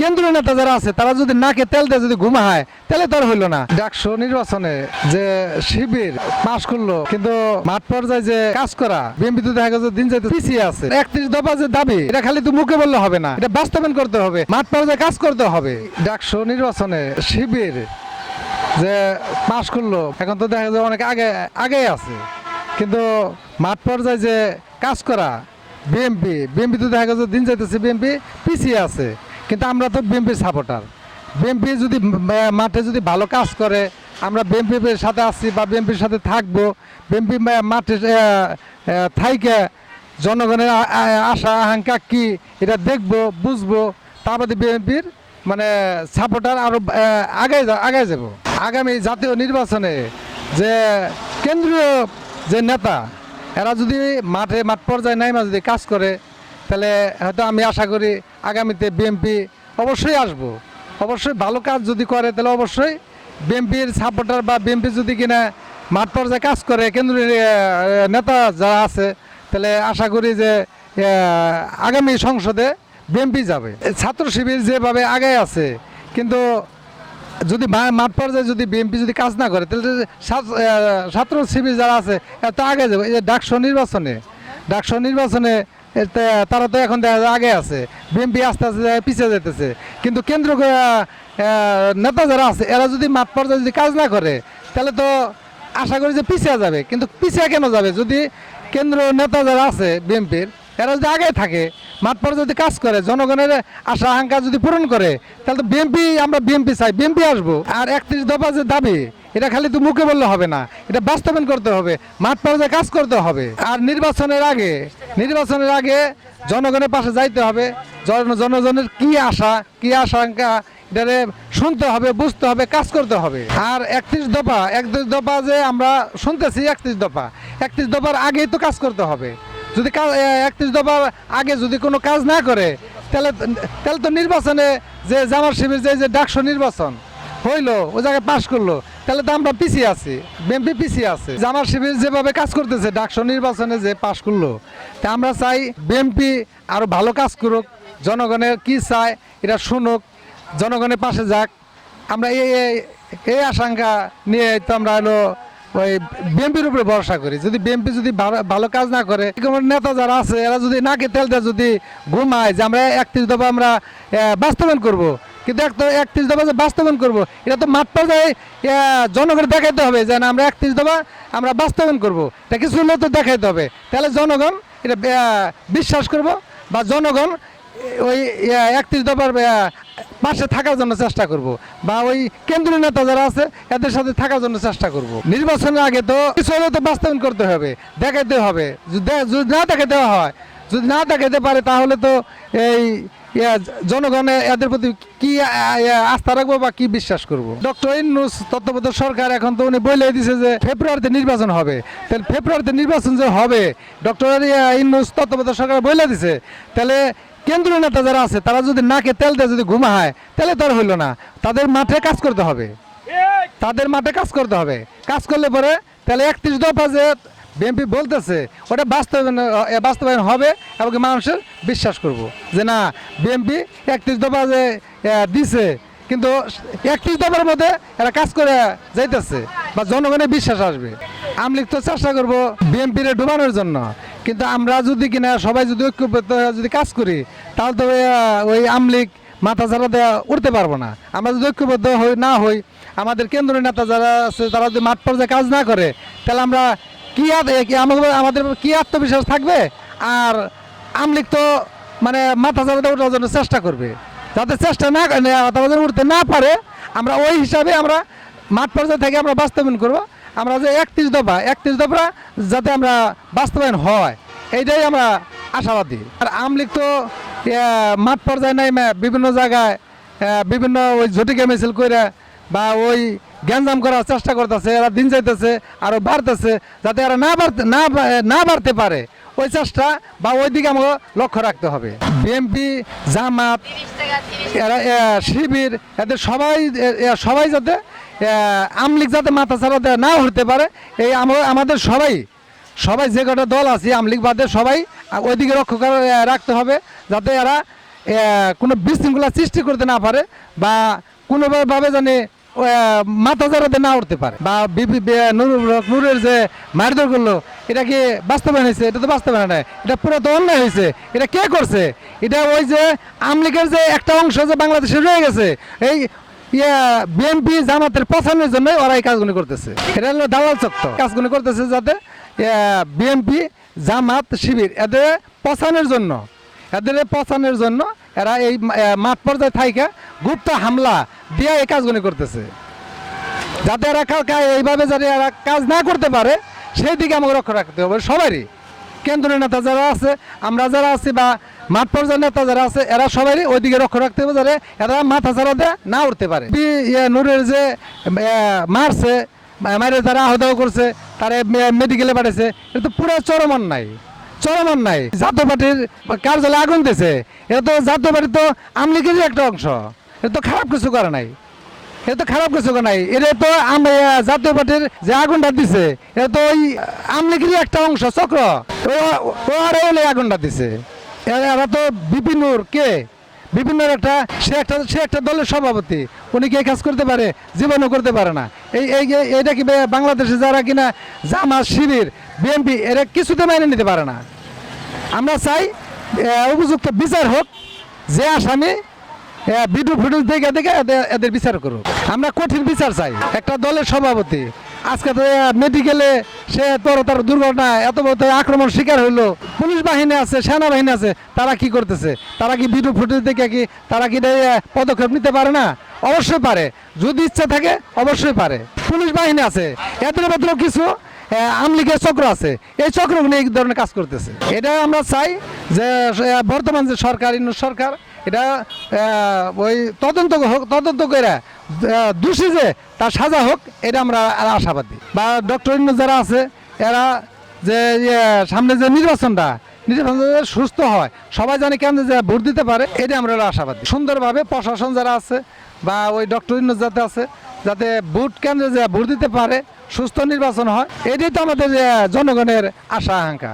কেন্দ্রীয় নেতা যারা আছে, তারা যদি নাকে তেল দিয়ে যদি ঘুমা হয় তাহলে তো আর হইল না। ডাকসু নির্বাচনে যে শিবির পাশ করল, কিন্তু মাঠ পর্যায়ে যে কাজ করা, বিএনপি তো দেখা গেছে দিন যাইতে পিছিয়ে আছে। একত্রিশ দফা যে দাবি, এটা খালি তো মুখে বললে হবে না, এটা বাস্তবায়ন করতে হবে, মাঠ পর্যায়ে কাজ করতে হবে। ডাকসু নির্বাচনে শিবির যে পাস করল, এখন তো দেখা যায় অনেক আগে আগে আছে। কিন্তু মাঠ পর্যায়ে যে কাজ করা বিএমপি বিএমপি তো দেখা গেছে দিন যাইতেছে বিএমপি পিছিয়ে আছে। কিন্তু আমরা তো বিএমপির সাপোর্টার বিএমপি যদি মাঠে যদি ভালো কাজ করে, আমরা বিএমপির সাথে আসছি বা বিএমপির সাথে থাকব বিএমপি মাঠে থাইকে জনগণের আশা, আকাঙ্ক্ষা কি, এটা দেখব, বুঝব তারপরে বিএনপির মানে সাপোর্টার আরও আগে আগে যাব। আগামী জাতীয় নির্বাচনে যে কেন্দ্রীয় যে নেতা, এরা যদি মাঠে, মাঠ পর্যায়ে নাইমা যদি কাজ করে তাহলে হয়তো আমি আশা করি আগামীতে বিএমপি অবশ্যই আসব। অবশ্যই ভালো কাজ যদি করে, তাহলে অবশ্যই বিএমপির সাপোর্টার বা বিএমপি যদি কিনা মাঠ পর্যায়ে কাজ করে, কেন্দ্রীয় নেতা যারা আছে, তাহলে আশা করি যে আগামী সংসদে বিএমপি যাবে। ছাত্র শিবির যেভাবে আগে আছে, কিন্তু যদি মাঠ পর্যায়ে যদি বিএনপি যদি কাজ না করে, তাহলে ছাত্র- শিবির যারা আছে এরা তো আগে যাবে ডাকসু নির্বাচনে ডাকসু নির্বাচনে এতে তারা তো এখন দেখা যায় আগে আছে। বিএনপি আস্তে আস্তে পিছিয়ে যেতেছে কিন্তু কেন্দ্র নেতা যারা আছে, এরা যদি মাঠ পর্যায়ে যদি কাজ না করে, তাহলে তো আশা করি যে পিছিয়ে যাবে। কিন্তু পিছিয়ে কেন যাবে? যদি কেন্দ্র নেতা যারা আছে, বিএনপির, এরা যদি আগে থাকে, মাঠ পর্যায়ে যদি কাজ করে, জনগণের আশা, আকাঙ্ক্ষা যদি পূরণ করে, তাহলে তো বিএনপি, আমরা বিএনপি চাই, বিএনপি আসব। আর একত্রিশ দফা যে দাবি, এটা খালি তো মুখে বললে হবে না। এটা বাস্তবায়ন করতে হবে, মাঠ পর্যায়ে কাজ করতে হবে। আর নির্বাচনের আগে নির্বাচনের আগে জনগণের পাশে যাইতে হবে। জন- জনগণের কি আশা, কি আশঙ্কা, এটারে শুনতে হবে, বুঝতে হবে, কাজ করতে হবে। আর একত্রিশ দফা একত্রিশ দফা যে আমরা শুনতেছি একত্রিশ দফা, একত্রিশ দফার আগেই তো কাজ করতে হবে। যদি একত্রিশ দফার আগে যদি কোনো কাজ না করে, তাহলে তাহলে তো নির্বাচনে যে জামার শিবির, যে যে ডাকসু নির্বাচন হইল, ওই জায়গায় পাশ করল। তাহলে তো আমরা পিছিয়ে আছি বিএনপি পিছিয়ে আছে। জামার শিবির যেভাবে কাজ করতেছে, ডাকসু নির্বাচনে যে পাশ করল, তা আমরা চাই বিএনপি আরও ভালো কাজ করুক, জনগণের কি চায় এটা শুনুক, জনগণের পাশে যাক। আমরা এই, এই- আশঙ্কা নিয়ে তো আমরা হলো ওই বিএনপির উপরে ভরসা করি। যদি বিএনপি যদি ভালো- কাজ না করে নেতা যারা আছে, এরা যদি নাকে তেল দেয় যদি ঘুমায়, যে আমরা একত্রিশ দফা আমরা বাস্তবায়ন করব। কিন্তু একটা একত্রিশ দফা যে বাস্তবায়ন করব। এটা তো মাঠ পর্যায়ে জনগণ দেখাইতে হবে যে না আমরা একত্রিশ দফা আমরা বাস্তবায়ন করব। এটা কিছু হলেও তো দেখাইতে হবে। তাহলে জনগণ, এটা বিশ্বাস করব বা জনগণ ওই একত্রিশ দফার পাশে থাকার জন্য চেষ্টা করব বা ওই কেন্দ্রীয় নেতা যারা আছে, এদের সাথে থাকার জন্য চেষ্টা করব। নির্বাচনের আগে তো কিছু হলেও তো বাস্তবায়ন করতে হবে, দেখাইতে হবে। যদি না দেখাতে হয় যদি না দেখাতে পারে, তাহলে তো এই জনগণে এদের প্রতি কি আস্থা রাখব বা কি বিশ্বাস করব? ডক্টর ইন্নুস তত্ত্বাবধায়ক সরকার এখন তো উনি বলে দিছে যে ফেব্রুয়ারিতে নির্বাচন হবে। তাহলে ফেব্রুয়ারিতে নির্বাচন যে হবে, ডক্টর ইন্নুস তত্ত্বাবধায়ক সরকার বলে দিছে, তাহলে কেন্দ্রীয় নেতা যারা আছে, তারা যদি নাকে তেল দিয়ে যদি ঘুমা হয়, তাহলে তো আর হইল না। তাদের মাঠে কাজ করতে হবে। তাদের মাঠে কাজ করতে হবে। কাজ করলে পরে তাহলে একত্রিশ দফা যে বিএনপি বলতেছে, ওটা বাস্তবায়ন বাস্তবায়ন হবে এবং মানুষের বিশ্বাস করব। যে না, বিএনপি একত্রিশ দফা যে দিছে, কিন্তু একত্রিশ দফার মধ্যে এরা কাজ করে যাইতেছে বা জনগণের বিশ্বাস আসবে। আমলিক তো চেষ্টা করব বিএনপির ডুবানোর জন্য, কিন্তু আমরা যদি কিনা সবাই যদি ঐক্যবদ্ধ যদি কাজ করি, তাহলে তো ওই আমলিক মাথা ছাড়া দেওয়া উঠতে পারব না। আমরা যদি ঐক্যবদ্ধ হই, না হই, আমাদের কেন্দ্রীয় নেতা যারা আছে, তারা যদি মাঠ পর্যায়ে কাজ না করে, তাহলে আমরা কি আমাদের আমাদের কি আত্মবিশ্বাস থাকবে? আর আমলিক তো মানে মাথা দিয়ে ওঠার জন্য চেষ্টা করবে। যাতে চেষ্টা না তারা যেন উঠতে না পারে, আমরা ওই হিসাবে আমরা মাঠ পর্যায়ে থেকে আমরা বাস্তবায়ন করব। আমরা যে একত্রিশ দফা একত্রিশ দফা যাতে আমরা বাস্তবায়ন হয়, এইটাই আমরা আশাবাদী। আর আমলিগ তো মাঠ পর্যায়ে নাই বিভিন্ন জায়গায় বিভিন্ন ওই ঝটিকা মিছিল করে বা ওই গ্যাঞ্জাম করার চেষ্টা করতেছে এরা দিন যাইতেছে আরও বাড়তেছে যাতে এরা না বাড়তে না না বাড়তে পারে। ওই চেষ্টা বা ওই দিকে আমাকে লক্ষ্য রাখতে হবে। বিএমপি জামাত এরা শিবির এদের সবাই সবাই যাতে আমলিগ যাতে মাথা ছাড়া না হতে পারে এই আমা- আমাদের সবাই সবাই যে কটা দল আছে আমলিগ বাদে সবাই ওইদিকে রক্ষা রাখতে হবে যাতে এরা কোনো বিশৃঙ্খলা সৃষ্টি করতে না পারে বা কোনোভাবে আহ, মাথা জড়াতে না উঠতে পারে। বা নূরের যে মারধর করল, এটা কি বাস্তবায়ন হয়েছে? এটা তো বাস্তবায়ন নয় এটা পুরো তো অন্যায় হয়েছে। এটা কে করছে? এটা ওই যে আমলিগের যে একটা অংশ যে বাংলাদেশে রয়ে গেছে, এই ইয়া বিএনপি জামাতের পছন্দের জন্য ওরা এই কাজগুলি করতেছে। এটা হলো দালাল চক্র। কাজগুলি করতেছে যাতে বিএনপি জামাত শিবির, এদের পছানোর জন্য, এদের পছানোর জন্য এরা এই মাঠ পর্যায়ে থাইকা গুপ্ত হামলা দিয়ে এই কাজগুলি করতেছে। যাতে এরা এইভাবে যাতে এরা কাজ না করতে পারে, সেই দিকে আমাকে লক্ষ্য রাখতে হবে সবারই। কেন্দ্রীয় নেতা যারা আছে, আমরা যারা আছি বা মাঠ পর্যায়ের নেতা যারা আছে, এরা সবারই ওই দিকে লক্ষ্য রাখতে হবে যাতে এরা মাথা ছাড়া দিয়ে না উঠতে পারে। ইয়ে নূরের যে মারছে মারে তারা আহত করছে, তারা মেডিকেলে পাঠাইছে, এটা তো পুরো চরমান নাই চরমান নাই। জাতীয় পার্টির কার্যালয়ে আগুন দিয়েছে এটা তো জাতীয় পার্টি তো আমলিগেরই একটা অংশ। এটা তো খারাপ কিছু করে নাই। এটা তো খারাপ কিছু নাই। এটা তো জাতীয় পার্টির যে আগুনটা দিছে এটা তো ওই আমলিগিরি একটা অংশ, চক্র। ও- আর আগুনটা দিছে। এরা তো বিপিনুর কে? বিপিনুর একটা, সে একটা সে একটা দলের সভাপতি। উনি কি কাজ করতে পারে? জীবনও করতে পারে না। এই এই, এইটা কি বাংলাদেশে যারা কিনা জামা শিবির, বিএনপি, এরা কিছুতে মেনে নিতে পারে না। আমরা চাই উপযুক্ত বিচার হোক, যে আসামি ভিডিও ফুটেজ দেখে দেখে এদের বিচার করুক। আমরা কঠিন বিচার চাই। একটা দলের সভাপতি আজকে তো মেডিকেলে সে তোর তার দুর্ঘটনা, এত বড় আক্রমণ শিকার হইল। পুলিশ বাহিনী আছে, সেনাবাহিনী আছে, তারা কি করতেছে? তারা কি ভিডিও ফুটেজ দেখে কি, তারা কি পদক্ষেপ নিতে পারে না? অবশ্যই পারে। যদি ইচ্ছা থাকে, অবশ্যই পারে। পুলিশ বাহিনী আছে, এদের ভেতরে কিছু আমলিগের চক্র আছে। এই চক্রগুলো এই ধরনের কাজ করতেছে। এটা আমরা চাই যে বর্তমান যে সরকার সরকার, এটা ওই তদন্ত তদন্ত করে দোষী যে তার সাজা হোক এটা আমরা আশাবাদী। বা ডক্টর যারা আছে এরা যে ইয়ে, সামনে যে নির্বাচনটা নির্বাচন সুস্থ হয় সবাই জানে কেন যে ভোট দিতে পারে এটা আমরা আশাবাদী। সুন্দরভাবে প্রশাসন যারা আছে বা ওই ডক্টর যাতে আছে যাতে ভোট কেন্দ্রে যে ভোট দিতে পারে সুস্থ নির্বাচন হয় এটাই তো আমাদের জনগণের আশা আকাঙ্ক্ষা